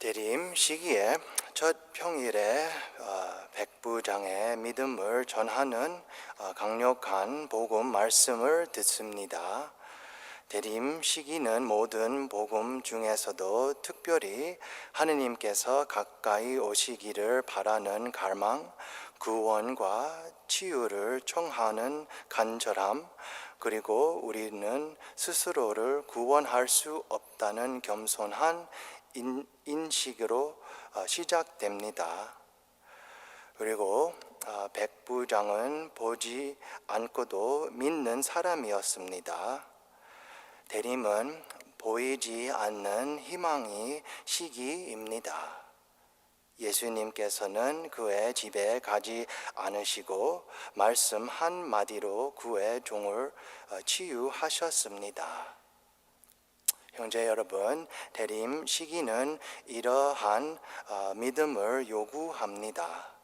대림 시기에 첫 평일에 어, 백부장의 믿음을 전하는 어, 강력한 복음 말씀을 듣습니다. 대림 시기는 모든 복음 중에서도 특별히 하느님께서 가까이 오시기를 바라는 갈망, 구원과 치유를 청하는 간절함, 그리고 우리는 스스로를 구원할 수 없다는 겸손한 인, 인식으로 어, 시작됩니다. 그리고 어, 백부장은 보지 않고도 믿는 사람이었습니다. 대림은 보이지 않는 희망이 시기입니다. 예수님께서는 그의 집에 가지 않으시고 말씀 한 마디로 그의 종을 어, 치유하셨습니다. 형제 여러분, 대림 시기는 이러한 어, 믿음을 요구합니다.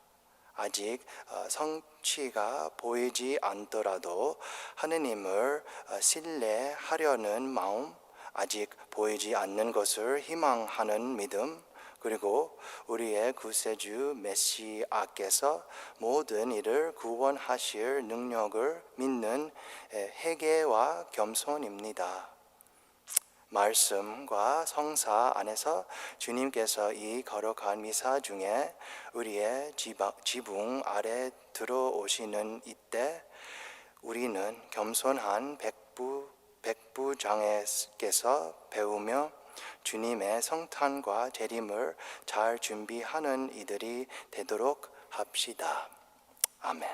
아직 어, 성취가 보이지 않더라도 하느님을 어, 신뢰하려는 마음, 아직 보이지 않는 것을 희망하는 믿음, 그리고 우리의 구세주 메시아께서 모든 일을 구원하실 능력을 믿는 에, 회개와 겸손입니다. 말씀과 성사 안에서 주님께서 이 거룩한 미사 중에 우리의 지붕 아래 들어오시는 이때 우리는 겸손한 백부 백부장에게서 배우며 주님의 성탄과 재림을 잘 준비하는 이들이 되도록 합시다. 아멘.